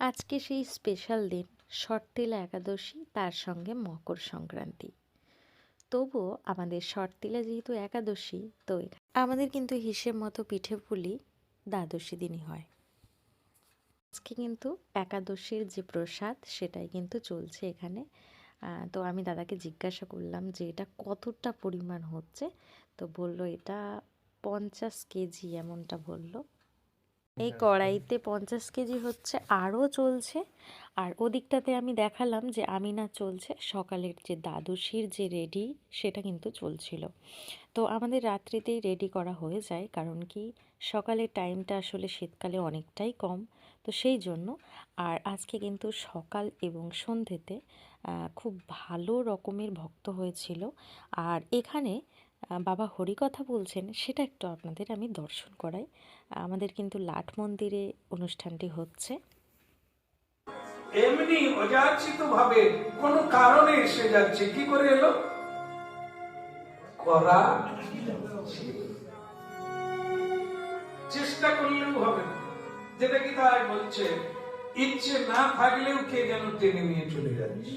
আজকে সেই স্পেশাল দিন শর্তিলা একাদশী, তার সঙ্গে মকর সংক্রান্তি। তবুও আমাদের শর্তিলা যেহেতু একাদশী, তো আমাদের কিন্তু হিসেব মতো পিঠে পুলি দ্বাদশী দিনই হয়। আজকে কিন্তু একাদশীর যে প্রসাদ, সেটাই কিন্তু চলছে এখানে। তো আমি দাদাকে জিজ্ঞাসা করলাম যে এটা কতটা পরিমাণ হচ্ছে? তো বলল এটা পঞ্চাশ কেজি এমনটা বলল। এই কড়াইতে পঞ্চাশ কেজি হচ্ছে আরও চলছে। আর ওদিকটাতে আমি দেখালাম যে আমি না চলছে সকালের যে দ্বাদশীর যে রেডি সেটা কিন্তু চলছিল। তো আমাদের রাত্রিতেই রেডি করা হয়ে যায় কারণ কি সকালের টাইমটা আসলে শীতকালে অনেকটাই কম। তো সেই জন্য আর আজকে কিন্তু সকাল এবং সন্ধ্যেতে খুব ভালো রকমের ভক্ত হয়েছিল। আর এখানে বাবা হরিকথা বলছেন, সেটা একটু আপনাদের আমি দর্শন করাই। আমাদের কিন্তু লাট মন্দিরে অনুষ্ঠানটি হচ্ছে। এমনি অযাচিত ভাবে কোন কারণে এসে যাচ্ছে, কি করে এলো? করা চেষ্টা করলেও হবে যেটা কি তাই বলছে, ইচ্ছে না থাকলেও কে যেন টেনে নিয়ে চলে যাচ্ছে?